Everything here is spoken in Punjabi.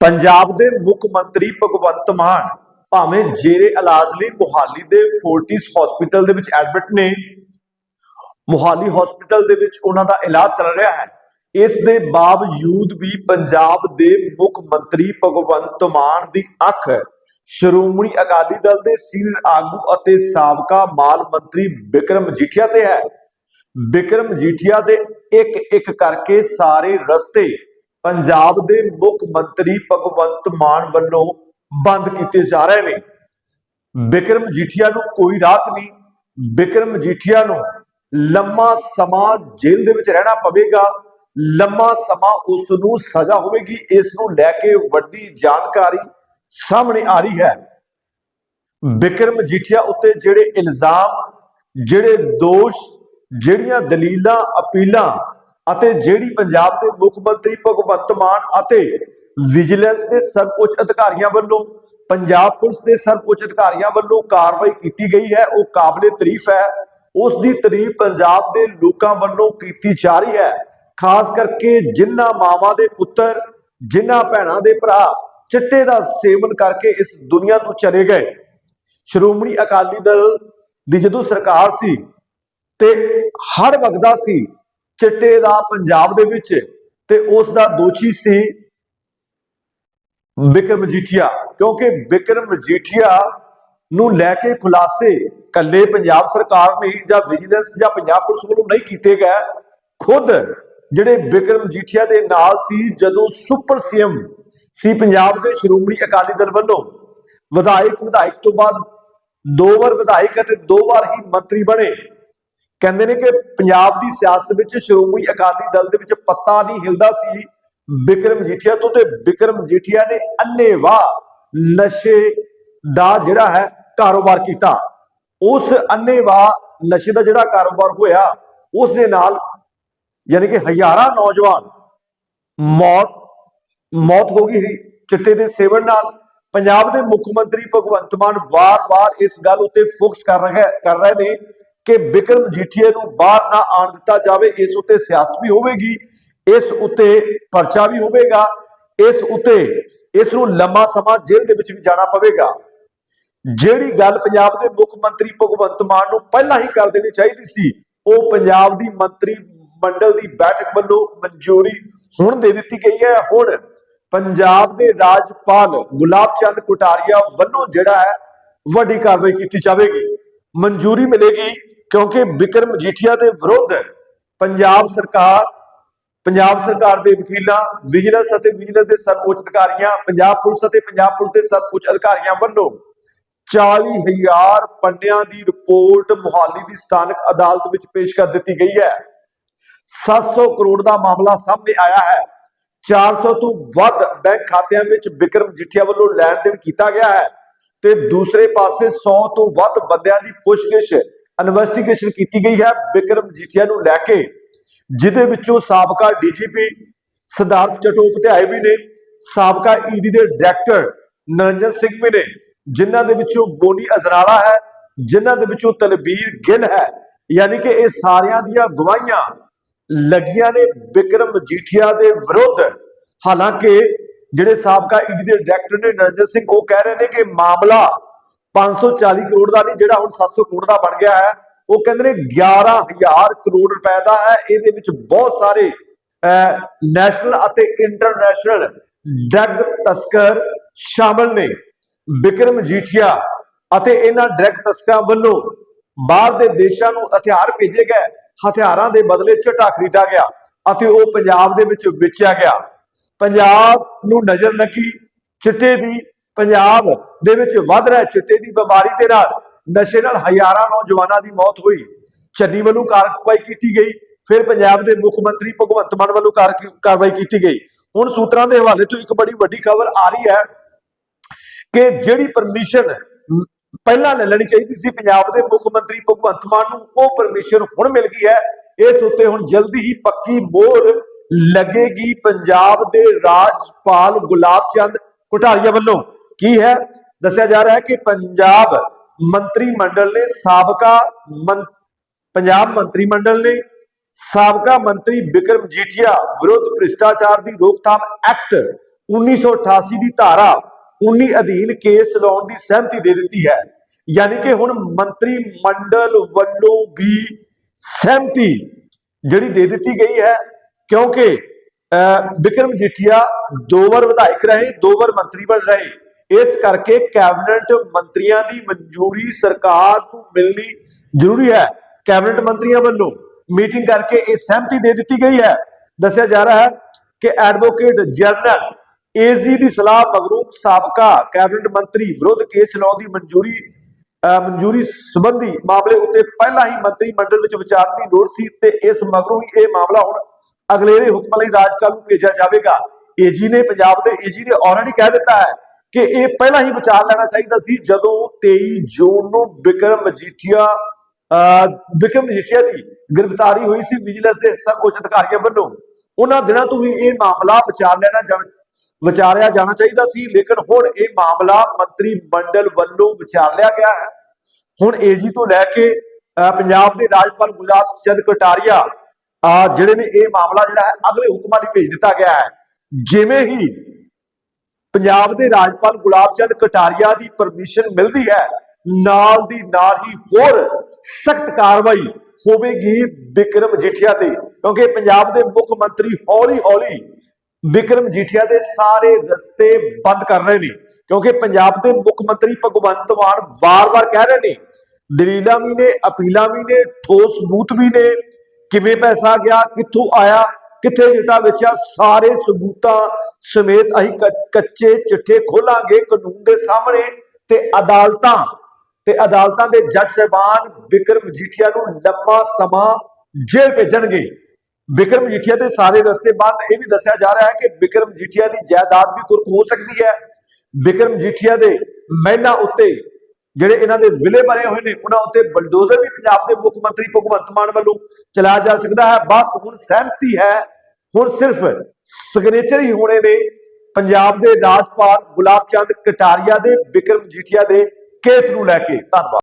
ਪੰਜਾਬ ਦੇ ਮੁੱਖ ਮੰਤਰੀ ਭਗਵੰਤ ਮਾਨ ਭਾਵੇਂ ਜੇਰੇ ਇਲਾਜ ਲਈ ਮੁਹਾਲੀ ਦੇ ਫੋਰਟਿਸ ਹਸਪੀਟਲ ਦੇ ਵਿੱਚ ਐਡਮਿਟ ਨੇ, ਮੁਹਾਲੀ ਹਸਪੀਟਲ ਦੇ ਵਿੱਚ ਉਹਨਾਂ ਦਾ ਇਲਾਜ ਚੱਲ ਰਿਹਾ ਹੈ। ਇਸ ਦੇ ਬਾਵਜੂਦ ਵੀ ਪੰਜਾਬ ਦੇ ਮੁੱਖ ਮੰਤਰੀ ਭਗਵੰਤ ਮਾਨ ਦੀ ਅੱਖ ਸ਼੍ਰੋਮਣੀ ਅਕਾਲੀ ਦਲ ਦੇ ਸੀਨੀਅਰ ਆਗੂ ਅਤੇ ਸਾਬਕਾ ਮਾਲ ਮੰਤਰੀ ਵਿਕਰਮ ਜੀਠੀਆ ਤੇ ਹੈ। ਵਿਕਰਮ ਜੀਠੀਆ ਦੇ ਇੱਕ ਇੱਕ ਕਰਕੇ ਸਾਰੇ ਰਸਤੇ ਪੰਜਾਬ ਦੇ ਮੁੱਖ ਮੰਤਰੀ ਭਗਵੰਤ ਮਾਨ ਵੱਲੋਂ ਬੰਦ ਕੀਤੇ ਜਾ ਰਹੇ ਨੇ। ਵਿਕਰਮ ਜੀਠੀਆ ਨੂੰ ਕੋਈ ਰਾਤ ਨਹੀਂ। ਵਿਕਰਮ ਜੀਠੀਆ ਨੂੰ ਲੰਮਾ ਸਮਾਂ ਜੇਲ੍ਹ ਦੇ ਵਿੱਚ ਰਹਿਣਾ ਪਵੇਗਾ। ਲੰਮਾ ਸਮਾਂ ਉਸ ਨੂੰ ਸਜ਼ਾ ਹੋਵੇਗੀ। ਇਸ ਨੂੰ ਲੈ ਕੇ ਵੱਡੀ ਜਾਣਕਾਰੀ ਸਾਹਮਣੇ ਆ ਰਹੀ ਹੈ। ਬਿਕਰਮ ਜੀਠੀਆ ਉੱਤੇ ਜਿਹੜੇ ਇਲਜ਼ਾਮ, ਜਿਹੜੇ ਦੋਸ਼, ਜਿਹੜੀਆਂ ਦਲੀਲਾਂ, ਅਪੀਲਾਂ ਅਤੇ ਜਿਹੜੀ ਪੰਜਾਬ ਦੇ ਮੁੱਖ ਮੰਤਰੀ ਭਗਵੰਤ ਮਾਨ ਅਤੇ ਵਿਜੀਲੈਂਸ ਦੇ ਸਰਵਉੱਚ ਅਧਿਕਾਰੀਆਂ ਵੱਲੋਂ, ਪੰਜਾਬ ਪੁਲਿਸ ਦੇ ਸਰਵਉੱਚ ਅਧਿਕਾਰੀਆਂ ਵੱਲੋਂ ਕਾਰਵਾਈ ਕੀਤੀ ਗਈ ਹੈ, ਉਹ ਕਾਬਲੇ ਤਾਰੀਫ ਹੈ। ਉਸ ਦੀ ਤਾਰੀਫ ਪੰਜਾਬ ਦੇ ਲੋਕਾਂ ਵੱਲੋਂ ਕੀਤੀ ਜਾ ਰਹੀ ਹੈ। ਖਾਸ ਕਰਕੇ ਜਿਨ੍ਹਾਂ ਮਾਵਾਂ ਦੇ ਪੁੱਤਰ, ਜਿਨ੍ਹਾਂ ਭੈਣਾਂ ਦੇ ਭਰਾ ਚਿੱਟੇ ਦਾ ਸੇਵਨ ਕਰਕੇ ਇਸ ਦੁਨੀਆ ਤੋਂ ਚਲੇ ਗਏ। ਸ਼੍ਰੋਮਣੀ ਅਕਾਲੀ ਦਲ ਦੀ ਜਦੋਂ ਸਰਕਾਰ ਸੀ ਤੇ ਹਰ ਵਗਦਾ ਸੀ ਚਿੱਟੇ ਦਾ ਪੰਜਾਬ ਦੇ ਵਿੱਚ ਤੇ ਉਸ ਦਾ ਦੋਸ਼ੀ ਸੀ ਵਿਕਰਮ ਮਜੀਠੀਆ ਕਿਉਂਕਿ ਬਿਕਰਮ ਮਜੀਠੀਆ ਨੂੰ ਲੈ ਕੇ ਖੁਲਾਸੇ ਕੱਲੇ ਪੰਜਾਬ ਸਰਕਾਰ ਨੇ ਜਾਂ ਵਿਜੀਲੈਂਸ ਜਾਂ ਪੰਜਾਬ ਪੁਲਿਸ ਵੱਲੋਂ ਨਹੀਂ ਕੀਤੇ ਗਏ। ਖੁਦ ਜਿਹੜੇ ਬਿਕਰਮ ਮਜੀਠੀਆ ਦੇ ਨਾਲ ਸੀ, ਜਦੋਂ ਸੁਪਰ ਸੀਐਮ ਸੀ ਪੰਜਾਬ ਦੇ ਸ਼੍ਰੋਮਣੀ ਅਕਾਲੀ ਦਲ ਵੱਲੋਂ ਵਿਧਾਇਕ ਵਿਧਾਇਕ ਤੋਂ ਬਾਅਦ ਦੋ ਵਾਰ ਵਿਧਾਇਕ ਅਤੇ ਦੋ ਵਾਰ ਹੀ ਮੰਤਰੀ ਬਣੇ। ਕਹਿੰਦੇ ਨੇ ਕਿ ਪੰਜਾਬ ਦੀ ਸਿਆਸਤ ਵਿੱਚ ਸ਼੍ਰੋਮਣੀ ਅਕਾਲੀ ਦਲ ਦੇ ਵਿੱਚ ਪੱਤਾ ਨਹੀਂ ਹਿਲਦਾ ਸੀ। ਵਿਕਰਮ ਜੀਠੀਆ ਤੋਂ ਤੇ ਵਿਕਰਮ ਜੀਠੀਆ ਨੇ ਅੰਨੇਵਾਹ ਨਸ਼ੇ ਦਾ ਜਿਹੜਾ ਹੈ ਕਾਰੋਬਾਰ ਕੀਤਾ। ਉਸ ਅੰਨੇਵਾਹ ਨਸ਼ੇ ਦਾ ਜਿਹੜਾ ਕਾਰੋਬਾਰ ਹੋਇਆ, ਉਸ ਦੇ ਨਾਲ ਯਾਨੀ ਕਿ ਹਜ਼ਾਰਾਂ ਨੌਜਵਾਨ ਮੌਤ ਮੌਤ ਹੋ ਗਈ ਸੀ ਚਿੱਟੇ ਦੇ ਸੇਵਨ ਨਾਲ। ਪੰਜਾਬ ਦੇ ਮੁੱਖ ਮੰਤਰੀ ਭਗਵੰਤ ਮਾਨ ਵਾਰ-ਵਾਰ ਇਸ ਗੱਲ ਉੱਤੇ ਫੋਕਸ ਕਰ ਰਿਹਾ, ਕਰ ਰਹੇ ਨੇ ਕਿ ਵਿਕਰਮ ਜੀਠੀਏ ਨੂੰ ਬਾਹਰ ਨਾ ਆਣ ਦਿੱਤਾ ਜਾਵੇ, ਇਸ ਉੱਤੇ ਸਿਆਸਤ ਵੀ ਹੋਵੇਗੀ, ਇਸ ਉੱਤੇ ਪਰਚਾ ਵੀ ਹੋਵੇਗਾ, ਇਸ ਉੱਤੇ ਇਸ ਨੂੰ ਲੰਮਾ ਸਮਾਂ ਜੇਲ੍ਹ ਦੇ ਵਿੱਚ ਵੀ ਜਾਣਾ ਪਵੇਗਾ। ਜਿਹੜੀ ਗੱਲ ਪੰਜਾਬ ਦੇ ਮੁੱਖ ਮੰਤਰੀ ਭਗਵੰਤ ਮਾਨ ਨੂੰ ਪਹਿਲਾਂ ਹੀ ਕਰ ਦੇਣੀ ਚਾਹੀਦੀ ਸੀ, ਉਹ ਪੰਜਾਬ ਦੀ ਮੰਤਰੀ ਮੰਡਲ ਦੀ ਬੈਠਕ ਵੱਲੋਂ ਮਨਜ਼ੂਰੀ ਹੁਣ ਦੇ ਦਿੱਤੀ ਗਈ ਹੈ। ਹੁਣ ਪੰਜਾਬ ਦੇ ਰਾਜਪਾਲ ਗੁਲਾਬ ਚੰਦ ਕੁਟਾਰੀਆ ਵੱਲੋਂ ਜਿਹੜਾ ਹੈ, ਵੱਡੀ ਕਾਰਵਾਈ ਕੀਤੀ ਜਾਵੇਗੀ। ਮਨਜ਼ੂਰੀ ਮਿਲੇਗੀ ਕਿਉਂਕਿ ਵਿਕਰਮ ਮਜੀਠੀਆ ਦੇ ਵਿਰੁੱਧ ਪੰਜਾਬ ਸਰਕਾਰ ਪੰਜਾਬ ਸਰਕਾਰ ਦੇ ਵਕੀਲਾਂ, ਵਿਜੀਲੈਂਸ ਅਤੇ ਵਿਜੀਲੈਂਸ ਦੇ ਸਰਵਉੱਚ ਅਧਿਕਾਰੀਆਂ, ਪੰਜਾਬ ਪੁਲਿਸ ਅਤੇ ਪੰਜਾਬ ਪੁਲਿਸ ਦੇ ਸਰਵਉੱਚ ਅਧਿਕਾਰੀਆਂ ਵੱਲੋਂ 40000 ਪੰਨਿਆਂ ਦੀ ਰਿਪੋਰਟ ਮੁਹਾਲੀ ਦੀ ਸਥਾਨਕ ਅਦਾਲਤ ਵਿੱਚ ਪੇਸ਼ ਕਰ ਦਿੱਤੀ ਗਈ ਹੈ। 700 ਕਰੋੜ ਦਾ ਮਾਮਲਾ ਸਾਹਮਣੇ ਆਇਆ ਹੈ। 400 ਤੋਂ ਵੱਧ ਬੈਂਕ ਖਾਤਿਆਂ ਵਿੱਚ ਵਿਕਰਮ ਜਿੱਠਿਆ ਵੱਲੋਂ ਲੈਣ ਦੇਣ ਕੀਤਾ ਗਿਆ ਹੈ ਤੇ ਦੂਸਰੇ ਪਾਸੇ 100 ਤੋਂ ਵੱਧ ਬੰਦਿਆਂ ਦੀ ਪੁੱਛਗਿੱਛ ਇਨਵੈਸਟੀਗੇਸ਼ਨ ਕੀਤੀ ਗਈ ਹੈ ਵਿਕਰਮ ਜੀਠੀਆ ਨੂੰ ਲੈ ਕੇ, ਜਿਹਦੇ ਵਿੱਚੋਂ ਸਾਬਕਾ ਡੀਜੀਪੀ ਸਿਧਾਰਥ ਚਟੋਪਧਿਆਏ ਵੀ ਨੇ, ਸਾਬਕਾ ਈਡੀ ਦੇ ਡਾਇਰੈਕਟਰ ਨਰਿੰਜਨ ਸਿੰਘ ਵੀ ਨੇ, ਜਿਨ੍ਹਾਂ ਦੇ ਵਿੱਚੋਂ ਬੋਨੀ ਅਜ਼ਰਾਲਾ ਹੈ, ਜਿਨ੍ਹਾਂ ਦੇ ਵਿੱਚੋਂ ਤਲਬੀਰ ਗਿੱਲ ਹੈ, ਯਾਨੀ ਕਿ ਇਹ ਸਾਰਿਆਂ ਦੀਆਂ ਗਵਾਹੀਆਂ ਲੱਗੀਆਂ ਨੇ ਵਿਕਰਮ ਜੀਠੀਆ ਦੇ ਵਿਰੁੱਧ। ਹਾਲਾਂਕਿ ਜਿਹੜੇ ਸਾਬਕਾ ਈਡੀ ਦੇ ਡਾਇਰੈਕਟਰ ਨੇ ਨਰਿੰਦਰ ਸਿੰਘ, ਉਹ ਕਹਿ ਰਹੇ ਨੇ ਕਿ ਮਾਮਲਾ 540 ਕਰੋੜ ਦਾ ਨਹੀਂ, ਜਿਹੜਾ ਹੁਣ 700 ਕਰੋੜ ਦਾ ਬਣ ਗਿਆ ਹੈ, ਉਹ ਕਹਿੰਦੇ ਨੇ 11000 ਕਰੋੜ ਰੁਪਏ ਦਾ ਹੈ। ਇਹਦੇ ਵਿੱਚ ਬਹੁਤ ਸਾਰੇ ਨੈਸ਼ਨਲ ਅਤੇ ਇੰਟਰਨੈਸ਼ਨਲ ਡਰੱਗ ਤਸਕਰ ਸ਼ਾਮਲ ਨੇ। ਵਿਕਰਮ ਜੀਠੀਆ ਅਤੇ ਇਹਨਾਂ ਡਰੱਗ ਤਸਕਰਾਂ ਵੱਲੋਂ ਬਾਹਰ ਦੇ ਦੇਸ਼ਾਂ ਨੂੰ ਹਥਿਆਰ ਭੇਜੇ ਗਏ। ਹਥਿਆਰਾਂ ਦੇ ਬਦਲੇ ਝਟਾ ਖਰੀਦਾ ਗਿਆ ਅਤੇ ਉਹ ਪੰਜਾਬ ਦੇ ਵਿੱਚ ਵੇਚਿਆ ਗਿਆ। ਪੰਜਾਬ ਨੂੰ ਨਜ਼ਰ ਲੱਗੀ, ਚਿੱਟੇ ਦੀ ਪੰਜਾਬ ਦੇ ਵਿੱਚ ਵੱਧ ਰਿਹਾ ਚਿੱਟੇ ਦੀ ਬਿਮਾਰੀ ਦੇ ਨਾਲ। ਨਸ਼ੇ ਨਾਲ ਹਜ਼ਾਰਾਂ ਨੌਜਵਾਨਾਂ ਦੀ ਮੌਤ ਹੋਈ। ਚੰਨੀ ਵੱਲੋਂ ਕਾਰਵਾਈ ਕੀਤੀ ਗਈ। ਫਿਰ ਪੰਜਾਬ ਦੇ ਮੁੱਖ ਮੰਤਰੀ ਭਗਵੰਤ ਮਾਨ ਵੱਲੋਂ ਕਾਰਵਾਈ ਕੀਤੀ ਗਈ। ਹੁਣ ਸੂਤਰਾਂ ਦੇ ਹਵਾਲੇ ਤੋਂ ਇੱਕ ਬੜੀ ਵੱਡੀ ਖਬਰ ਆ ਰਹੀ ਹੈ ਕਿ ਜਿਹੜੀ ਪਰਮਿਸ਼ਨ ਪਹਿਲਾਂ ਲੈ ਲੈਣੀ ਚਾਹੀਦੀ ਸੀ ਪੰਜਾਬ ਦੇ ਮੁੱਖ ਮੰਤਰੀ ਭਗਵੰਤ ਮਾਨ ਨੂੰ, ਉਹ ਪਰਮਿਸ਼ਨ ਹੁਣ ਮਿਲ ਗਈ ਹੈ। ਇਸ ਉੱਤੇ ਹੁਣ ਜਲਦੀ ਹੀ ਪੱਕੀ ਮੋਹਰ ਲੱਗੇਗੀ ਪੰਜਾਬ ਦੇ ਰਾਜਪਾਲ ਗੁਲਾਬ ਚੰਦ ਕੁਟਾਰੀਆ ਵੱਲੋਂ। ਕੀ ਹੈ? ਦੱਸਿਆ ਜਾ ਰਿਹਾ ਹੈ ਕਿ ਪੰਜਾਬ ਮੰਤਰੀ ਮੰਡਲ ਨੇ, ਸਾਬਕਾ ਪੰਜਾਬ ਮੰਤਰੀ ਮੰਡਲ ਨੇ ਸਾਬਕਾ ਮੰਤਰੀ ਬਿਕਰਮ ਮਜੀਠੀਆ ਵਿਰੁੱਧ ਭ੍ਰਿਸ਼ਟਾਚਾਰ ਦੀ ਰੋਕਥਾਮ ਐਕਟ 1988 ਦੀ ਧਾਰਾ 19 ਅਧੀਨ ਕੇਸ ਲਾਉਣ ਦੀ ਸਹਿਮਤੀ ਦੇ ਦਿੱਤੀ ਹੈ। ਯਾਨੀ ਕਿ ਹੁਣ ਮੰਤਰੀ ਮੰਡਲ ਵੱਲੋਂ ਵੀ ਸਹਿਮਤੀ ਜਿਹੜੀ ਦੇ ਦਿੱਤੀ ਗਈ ਹੈ, ਕਿਉਂਕਿ ਅਹ, ਬਿਕਰਮ ਦੋ ਵਾਰ ਵਿਧਾਇਕ ਰਹੇ ਦੋ ਵਾਰ ਮੰਤਰੀ ਬਣ ਰਹੇ। ਇਸ ਕਰਕੇ ਕੈਬਨਿਟ ਮੰਤਰੀਆਂ ਦੀ ਮਨਜ਼ੂਰੀ ਸਰਕਾਰ ਨੂੰ ਮਿਲਣੀ ਜ਼ਰੂਰੀ ਹੈ। ਕੈਬਨਿਟ ਮੰਤਰੀਆਂ ਵੱਲੋਂ ਮੀਟਿੰਗ ਕਰਕੇ ਇਹ ਸਹਿਮਤੀ ਦੇ ਦਿੱਤੀ ਗਈ ਹੈ। ਦੱਸਿਆ ਜਾ ਰਿਹਾ ਹੈ ਕਿ ਐਡਵੋਕੇਟ ਜਨਰਲ ਏਜ਼ੀ ਦੀ ਸਲਾਹ ਮਗਰੋਂ ਸਾਬਕਾ ਕੈਬਨਿਟ ਮੰਤਰੀ ਵਿਰੁੱਧ ਕੇਸ ਲਾਉਣ ਦੀ ਮਨਜ਼ੂਰੀ ਅਹ ਮਨਜ਼ੂਰੀ ਸੰਬੰਧੀ ਮਾਮਲੇ ਉੱਤੇ ਪਹਿਲਾਂ ਹੀ ਮੰਤਰੀ ਮੰਡਲ ਵਿੱਚ ਵਿਚਾਰਨ ਦੀ ਲੋੜ ਸੀ ਤੇ ਇਸ ਮਗਰੋਂ ਹੀ ਇਹ ਮਾਮਲਾ ਹੁਣ ਅਗਲੇਰੇ ਹੁਕਮ ਲਈ ਰਾਜਕਾਲ ਨੂੰ ਭੇਜਿਆ ਜਾਵੇਗਾ। ਏਜੀ ਨੇ ਪੰਜਾਬ ਦੇ ਏਜੀ ਨੇ ਆਲਰੇਡੀ ਕਹਿ ਦਿੱਤਾ ਹੈ ਕਿ ਇਹ ਪਹਿਲਾਂ ਹੀ ਵਿਚਾਰ ਲੈਣਾ ਚਾਹੀਦਾ ਸੀ ਜਦੋਂ 23 ਜੂਨ ਨੂੰ ਵਿਕਰਮ ਮਜੀਠੀਆ ਅਹ ਮਜੀਠੀਆ ਦੀ ਗ੍ਰਿਫਤਾਰੀ ਹੋਈ ਸੀ ਵਿਜੀਲੈਂਸ ਦੇ ਸਰਵਉੱਚ ਅਧਿਕਾਰੀਆਂ ਵੱਲੋਂ। ਉਹਨਾਂ ਦਿਨਾਂ ਤੋਂ ਹੀ ਇਹ ਮਾਮਲਾ ਵਿਚਾਰ ਲੈਣਾ ਜਾਣ ਵਿਚਾਰਿਆ ਜਾਣਾ ਚਾਹੀਦਾ ਸੀ ਲੇਕਿਨ ਹੁਣ ਇਹ ਮਾਮਲਾ ਮੰਤਰੀ ਮੰਡਲ ਵੱਲੋਂ ਵਿਚਾਰ ਲਿਆ ਗਿਆ ਹੈ। ਹੁਣ ਏਜੀ ਤੋਂ ਲੈ ਕੇ ਅਹ, ਪੰਜਾਬ ਦੇ ਰਾਜਪਾਲ ਗੁਲਾਬ ਚੰਦ ਕਟਾਰੀਆ ਅਹ, ਜਿਹੜੇ ਨੇ ਇਹ ਮਾਮਲਾ ਜਿਹੜਾ ਹੈ ਅਗਲੇ ਹੁਕਮਾਂ ਲਈ ਭੇਜ ਦਿੱਤਾ ਗਿਆ ਹੈ। ਜਿਵੇਂ ਹੀ ਪੰਜਾਬ ਦੇ ਰਾਜਪਾਲ ਗੁਲਾਬ ਚੰਦ ਕਟਾਰੀਆ ਦੀ ਪਰਮਿਸ਼ਨ ਮਿਲਦੀ ਹੈ ਨਾਲ ਦੀ ਨਾਲ ਹੀ ਹੋਰ ਸਖਤ ਕਾਰਵਾਈ ਹੋਵੇਗੀ ਬਿਕਰਮ ਜੀਠੀਆ ਤੇ। ਕਿਉਂਕਿ ਪੰਜਾਬ ਦੇ ਮੁੱਖ ਮੰਤਰੀ ਹੌਲੀ ਹੌਲੀ ਬਿਕਰਮ ਜੀਠੀਆ ਦੇ ਸਾਰੇ ਰਸਤੇ ਬੰਦ ਕਰ ਰਹੇ ਨੇ। ਕਿਉਂਕਿ ਪੰਜਾਬ ਦੇ ਮੁੱਖ ਮੰਤਰੀ ਭਗਵੰਤ ਮਾਨ ਵਾਰ-ਵਾਰ ਕਹਿ ਰਹੇ ਨੇ ਦਲੀਲਾਂ ਵੀ ਨੇ ਅਪੀਲਾਂ ਵੀ ਨੇ ਠੋਸ ਸਬੂਤ ਵੀ ਨੇ। ਕਿਵੇਂ ਪੈਸਾ ਗਿਆ, ਕਿੱਥੋਂ ਆਇਆ, ਕਿੱਥੇ ਜਿੱਟਾ ਵੇਚਿਆ, ਸਾਰੇ ਸਬੂਤਾਂ ਸਮੇਤ ਅਸੀਂ ਕੱਚੇ ਚਿੱਠੇ ਖੋਲਾਂਗੇ ਕਾਨੂੰਨ ਦੇ ਸਾਹਮਣੇ ਤੇ ਅਦਾਲਤਾਂ ਤੇ ਅਦਾਲਤਾਂ ਦੇ ਜੱਜ ਸਾਹਿਬਾਨ ਬਿਕਰਮ ਮਜੀਠੀਆ ਨੂੰ ਲੰਮਾ ਸਮਾਂ ਜੇਲ੍ਹ ਭੇਜਣਗੇ। ਬਿਕਰਮ ਮਜੀਠੀਆ ਦੇ ਸਾਰੇ ਰਸਤੇ ਬੰਦ, ਇਹ ਵੀ ਦੱਸਿਆ ਜਾ ਰਿਹਾ ਹੈ ਕਿ ਬਿਕਰਮ ਮਜੀਠੀਆ ਦੀ ਜਾਇਦਾਦ ਵੀ ਕੁਰਕ ਹੋ ਸਕਦੀ ਹੈ। ਬਿਕਰਮ ਮਜੀਠੀਆ ਦੇ ਮਹਿਲਾਂ ਉੱਤੇ ਜਿਹੜੇ ਇਹਨਾਂ ਦੇ ਵਿਲੇ ਬਣੇ ਹੋਏ ਨੇ, ਉਹਨਾਂ ਉੱਤੇ ਬਲਡੋਜ਼ਰ ਵੀ ਪੰਜਾਬ ਦੇ ਮੁੱਖ ਮੰਤਰੀ ਭਗਵੰਤ ਮਾਨ ਵੱਲੋਂ ਚਲਾਇਆ ਜਾ ਸਕਦਾ ਹੈ। ਬਸ ਹੁਣ ਸਹਿਮਤੀ ਹੈ, ਹੁਣ ਸਿਰਫ ਸਿਗਨੇਚਰ ਹੀ ਹੋਣੇ ਨੇ ਪੰਜਾਬ ਦੇ ਰਾਜਪਾਲ ਗੁਲਾਬ ਚੰਦ ਕਟਾਰੀਆ ਦੇ ਬਿਕਰਮ ਮਜੀਠੀਆ ਦੇ ਕੇਸ ਨੂੰ ਲੈ ਕੇ। ਧੰਨਵਾਦ।